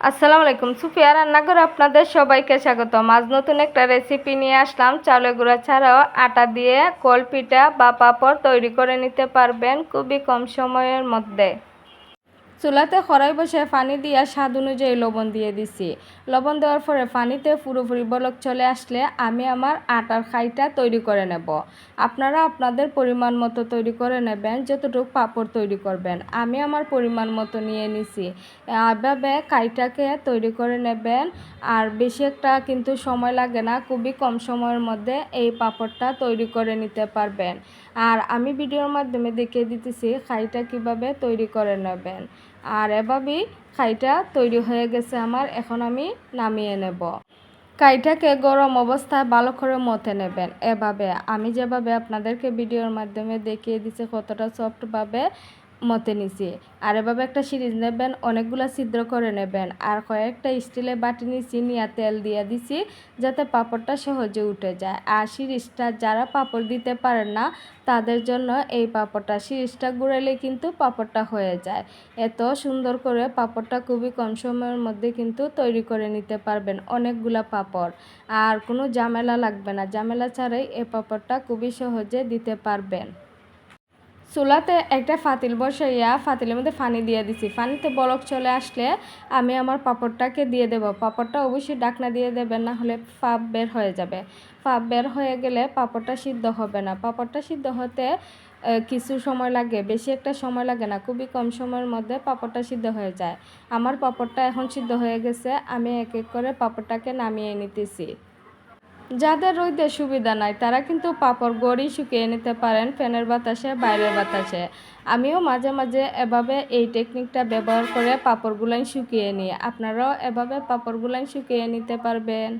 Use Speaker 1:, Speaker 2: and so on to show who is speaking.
Speaker 1: আসসালামু আলাইকুম। সুফিয়া রান্নাঘর আপনাদের সবাইকে স্বাগত আজ নতুন একটা রেসিপি নিয়ে আসলাম। চাউলের গুঁড়া ছাড়াও আটা দিয়ে কল পিঠা বা পাঁপড় তৈরি করে নিতে পারবেন খুবই কম সময়ের মধ্যে। চুলাতে খড়াই বসে পানি দিয়া স্বাদ অনুযায়ী লবণ দিয়ে দিছি। লবণ দেওয়ার পরে পানিতে পুরোপুরি বলক চলে আসলে আমি আমার আটার খাইটা তৈরি করে নেব। আপনারা আপনাদের পরিমাণ মতো তৈরি করে নেবেন, যতটুকু পাপড় তৈরি করবেন। আমি আমার পরিমাণ মতো নিয়ে নিছি। এভাবে কাইটাকে তৈরি করে নেবেন। আর বেশি একটা কিন্তু সময় লাগে না, খুবই কম সময়ের মধ্যে এই পাপড়টা তৈরি করে নিতে পারবেন। আর আমি ভিডিওর মাধ্যমে দেখিয়ে দিতেছি খাইটা কীভাবে তৈরি করে নেবেন। আর এভাবেই খাইটা তৈরি হয়ে গেছে আমার এখন আমি নামিয়ে নেব। কাইটাকে গরম অবস্থায় ভালো করে মতে নেবেন। এভাবে আমি যেভাবে আপনাদেরকে ভিডিওর মাধ্যমে দেখিয়ে দিচ্ছি কতটা সফটভাবে মতে নিছি। আর এভাবে একটা সিরিজ নেবেন, অনেকগুলো ছিদ্র করে নেবেন আর কয়েকটা স্টিলে বাটি নিছি, নিয়ে তেল দিয়ে দিছি যাতে পাপড়টা সহজে উঠে যায়। আর সিরিজটা যারা পাপড় দিতে পারেন না, তাদের জন্য এই পাপড়টা, সিরিজটা গুঁড়ালে কিন্তু পাপড়টা হয়ে যায়। এত সুন্দর করে পাঁপড়টা খুবই কম সময়ের মধ্যে কিন্তু তৈরি করে নিতে পারবেন অনেকগুলা পাপড়। আর কোনো ঝামেলা লাগবে না, ঝামেলা ছাড়াই এই পাঁপড়টা খুবই সহজে দিতে পারবেন। চুলাতে একটা ফাতিল বসাইয়া ফাতিলের মধ্যে পানি দিয়ে দিছি। পানিতে বরফ চলে আসলে আমি আমার পাপড়টাকে দিয়ে দেব। পাপড়টা অবশ্যই ডাকনা দিয়ে দেবেন, না হলে ফাপ বের হয়ে যাবে। ফাপ বের হয়ে গেলে পাপড়টা সিদ্ধ হবে না। পাপড়টা সিদ্ধ হতে কিছু সময় লাগে, বেশি একটা সময় লাগে না, খুবই কম সময়ের মধ্যে পাপড়টা সিদ্ধ হয়ে যায়। আমার পাপড়টা এখন সিদ্ধ হয়ে গেছে, আমি এক এক করে পাপড়টাকে নামিয়ে নিতেছি। যাদের রোদে সুবিধা নাই, তারা কিন্তু পাপড় গড়ি শুকিয়ে নিতে পারেন ফ্যানের বাতাসে, বাইরের বাতাসে। আমিও মাঝে মাঝে এভাবে এই টেকনিকটা ব্যবহার করে পাপড়গুলাই শুকিয়ে নিই। আপনারাও এভাবে পাপড়গুলাই শুকিয়ে নিতে পারবেন।